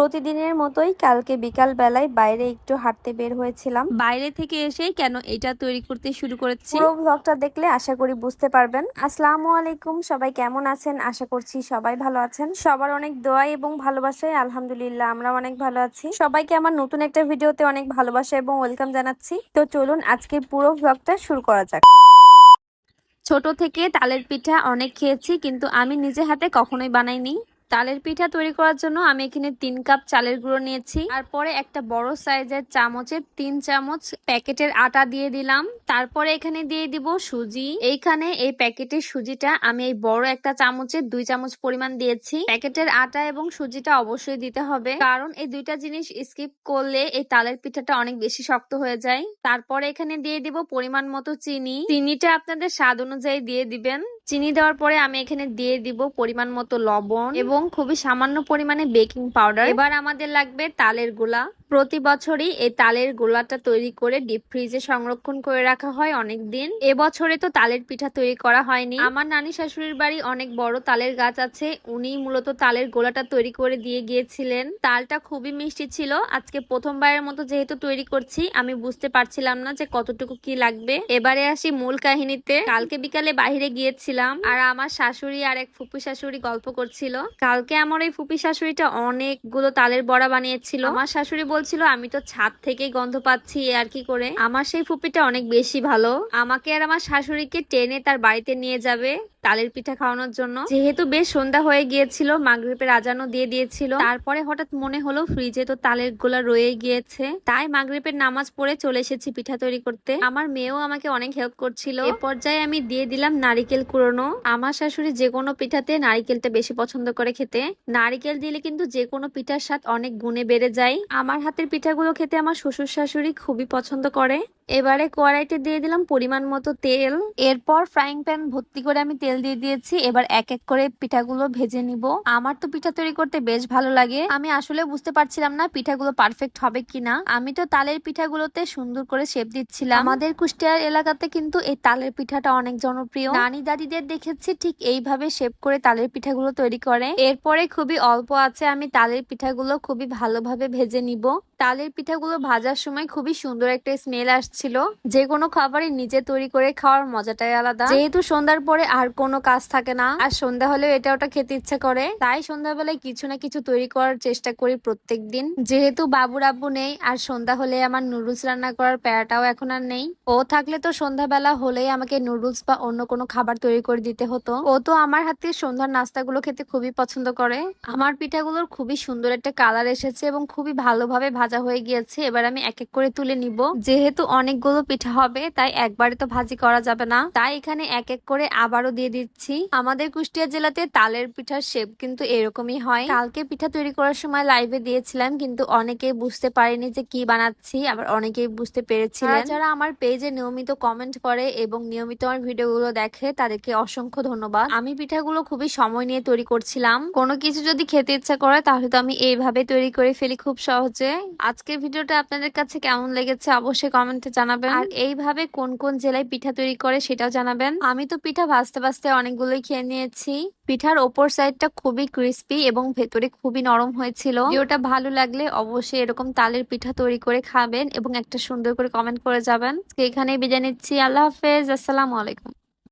প্রতিদিনের মতোই কালকে বিকাল বেলায় বাইরে একটু হাঁটতে বের হয়েছিলাম। বাইরে থেকে এসে কেন এটা তৈরি করতে শুরু করেছি? পুরো ব্লগটা দেখলে আশা করি বুঝতে পারবেন। আসসালামু আলাইকুম সবাই কেমন আছেন? আশা করছি সবাই ভালো আছেন। সবার অনেক দোয়া এবং ভালোবাসায় আলহামদুলিল্লাহ আমরা অনেক ভালো আছি। সবাইকে আমার নতুন একটা ভিডিওতে অনেক ভালোবাসা এবং ওয়েলকাম জানাচ্ছি। তো চলুন আজকে পুরো ব্লগটা শুরু করা যাক। ছোট থেকে তালের পিঠা অনেক খেয়েছি কিন্তু আমি নিজে হাতে কখনোই বানাইনি। তালের পিঠা তৈরি করার জন্য আমি এখানে তিন কাপ চালের গুঁড়ো নিয়েছি। তারপরে একটা বড় সাইজের চামচের তিন চামচ প্যাকেটের আটা দিয়ে দিলাম। তারপরে এখানে দিয়ে দিব সুজি। এইখানে এই প্যাকেটের সুজিটা আমি এই বড় একটা চামচের দুই চামচ পরিমাণ দিয়েছি। প্যাকেটের আটা এবং সুজিটা অবশ্যই দিতে হবে। কারণ এই দুইটা জিনিস স্কিপ করলে এই তালের পিঠাটা অনেক বেশি শক্ত হয়ে যায়। তারপরে এখানে দিয়ে দিব পরিমাণ মতো চিনি। চিনিটা আপনাদের স্বাদ অনুযায়ী দিয়ে দিবেন। চিনি দেওয়ার পরে আমি এখানে দিয়ে দিব পরিমাণ মতো লবণ এবং খুবই সামান্য পরিমাণে বেকিং পাউডার। এবার আমাদের লাগবে তালের গোলা প্রতি বছরই এই তালের গোলাটা তৈরি করে ডিপ ফ্রিজে সংরক্ষণ করে রাখা হয় অনেক দিন এবছরে তো তালের পিঠা তৈরি করা হয়নি। আমার নানি শাশুড়ির বাড়ি অনেক বড় তালের গাছ আছে। উনি মূলত তালের গোলাটা তৈরি করে দিয়ে গিয়েছিলেন। তালটা খুবই মিষ্টি ছিল। আজকে প্রথমবারের মতো যেহেতু তৈরি করছি, আমি বুঝতে পারছিলাম না যে কতটুকু কি লাগবে। এবারে আসি মূল কাহিনীতে। কালকে বিকালে বাইরে গিয়েছিলাম আর আমার শাশুড়ি আর এক ফুপি শাশুড়ি গল্প করছিল। কালকে আমার এই ফুপি শাশুড়িটা অনেকগুলো তালের বড়া বানিয়েছিল। আমার শাশুড়ি বলছিল, আমি তো ছাদ থেকেই গন্ধ পাচ্ছি আর কি করে? আমার সেই ফুপিটা অনেক বেশি ভালো। আমাকে আর আমার শাশুড়িকে টেনে তার বাড়িতে নিয়ে যাবে তালের পিঠা খাওয়ানোর জন্য। যেহেতু বেশ সন্ধ্যা হয়ে গিয়েছিল, মাগরীবের আজানও দিয়ে দিয়েছিল। তারপরে হঠাৎ মনে হলো, ফ্রিজে তো তালের গোলা রয়ে গিয়েছে। তাই মাগরীবের নামাজ পড়ে চলে এসেছি পিঠা তৈরি করতে। আমার মেয়েও আমাকে অনেক হেল্প করছিল। এ পর্যায়ে আমি দিয়ে দিলাম নারিকেল কুড়োনো। আমার শাশুড়ি যে কোনো পিঠাতে নারিকেলটা বেশি পছন্দ করে খেতে। নারিকেল দিলে কিন্তু যে কোনো পিঠার স্বাদ অনেক গুণে বেড়ে যায়। আমার হাতের পিঠাগুলো খেতে আমার শ্বশুর শাশুড়ি খুবই পছন্দ করে। এবারে কড়াইতে দিয়ে দিলাম পরিমাণ মতো তেল। এরপর ফ্রাইং প্যান ভর্তি করে আমি তেল দিয়ে দিয়েছি। এবার এক এক করে পিঠাগুলো ভেজে নিব। আমার তো পিঠা তৈরি করতে বেশ ভালো লাগে। আমি আসলে বুঝতে পারছিলাম না পিঠাগুলো পারফেক্ট হবে কিনা। আমি তো তালের পিঠাগুলোতে সুন্দর করে শেপ দিচ্ছিলাম। আমাদের কুষ্টিয়ার এলাকাতে কিন্তু এই তালের পিঠাটা অনেক জনপ্রিয়। নানি দাদিদের দেখেছি ঠিক এইভাবে শেপ করে তালের পিঠাগুলো তৈরি করে। এরপরে খুবই অল্প আছে, আমি তালের পিঠাগুলো খুবই ভালোভাবে ভেজে নিব। তালের পিঠাগুলো ভাজার সময় খুবই সুন্দর একটা স্মেল আসছিল যে কোনো খাবারই নিজে তৈরি করে খাওয়ার মজাটাই আলাদা। যেহেতু সন্ধ্যার পরে আর কোনো কাজ থাকে না, আর সন্ধ্যা হলেও এটা ওটা খেতে ইচ্ছা করে, তাই সন্ধ্যাবেলায় কিছু না কিছু তৈরি করার চেষ্টা করি প্রত্যেক দিন যেহেতু বাবুর আব্বু নেই, আর সন্ধ্যা হলে আমার নুডলস রান্না করার প্যারাটাও এখন আর নেই। ও থাকলে তো সন্ধ্যাবেলা হলেই আমাকে নুডলস বা অন্য কোনো খাবার তৈরি করে দিতে হতো। ও তো আমার হাতে সন্ধ্যার নাস্তাগুলো খেতে খুবই পছন্দ করে। আমার পিঠাগুলোর খুবই সুন্দর একটা কালার এসেছে এবং খুবই ভালোভাবে ভাজা হয়ে গিয়েছে। এবার আমি এক এক করে তুলে নিব। যেহেতু অনেকগুলো পিঠা হবে, তাই একবারে তো ভাজি করা যাবে না। তাই এখানে এক এক করে আবারও দিয়ে দিচ্ছি। আমাদের কুষ্টিয়া জেলাতে তালের পিঠার শেপ কিন্তু এরকমই হয়। কালকে পিঠা তৈরি করার সময় লাইভে দিয়েছিলাম, কিন্তু অনেকেই বুঝতে পারেনি যে কি বানাচ্ছি, আবার অনেকেই বুঝতে পেরেছিলেন। যারা আমার পেজে নিয়মিত কমেন্ট করে এবং নিয়মিত আমার ভিডিওগুলো দেখে, তাদেরকে অসংখ্য ধন্যবাদ। আমি পিঠাগুলো খুবই সময় নিয়ে তৈরি করছিলাম। কোনো কিছু যদি খেতে ইচ্ছা করে, তাহলে তো আমি এইভাবে তৈরি করে ফেলি খুব সহজে। আজকের ভিডিওটা আপনাদের কাছে কেমন লেগেছে, অবশ্যই কমেন্টে জানাবেন। আর এইভাবে কোন কোন জেলায় পিঠা তৈরি করে সেটাও জানাবেন। আমি তো পিঠা ভাজতে ভাজতে অনেকগুলোই খেয়ে নিয়েছি। পিঠার ওপর সাইডটা খুবই ক্রিস্পি এবং ভেতরে খুবই নরম হয়েছিল। ভিডিওটা ভালো লাগলে অবশ্যই এরকম তালের পিঠা তৈরি করে খাবেন এবং একটা সুন্দর করে কমেন্ট করে যাবেন। এখানেই বিদায় নিচ্ছি। আল্লাহ হাফেজ। আসসালামু আলাইকুম।